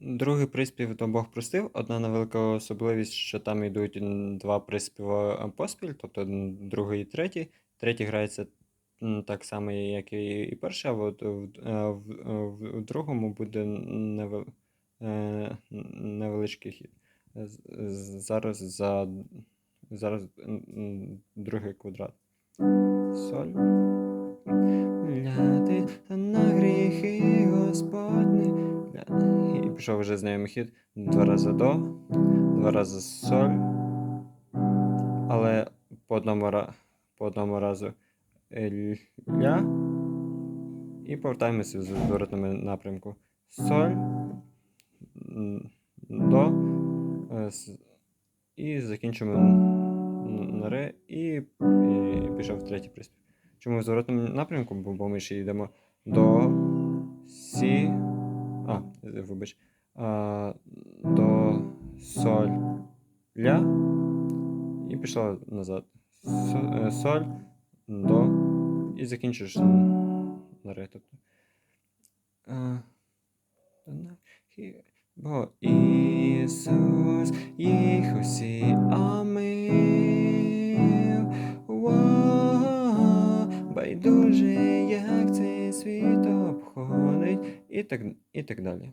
Другий приспів то Бог простив. Одна невелика особливість, що там йдуть два приспіви поспіль, тобто другий і третій. Третій грається так само, як і, перший, а от в, в, в, в другому буде невел, е, невеличкий хід. Зараз за зараз другий квадрат. Соль. І вже знайомий хід. Два рази до, два рази соль. Але по одному, по одному разу ля. І повертаємося в зворотному напрямку. Соль. До. е, І закінчимо на ре і, пішов в третій приспів. Чому в зворотному напрямку? Бо, ми ще йдемо до сі. А, вибач. А, до соль ля. І пішла назад. Е, соль, до. І закінчиш на ре. Тобто. Хі- Бо Ісус їх усі омив. Байдуже, як цей світ обходить, і так, і так далі.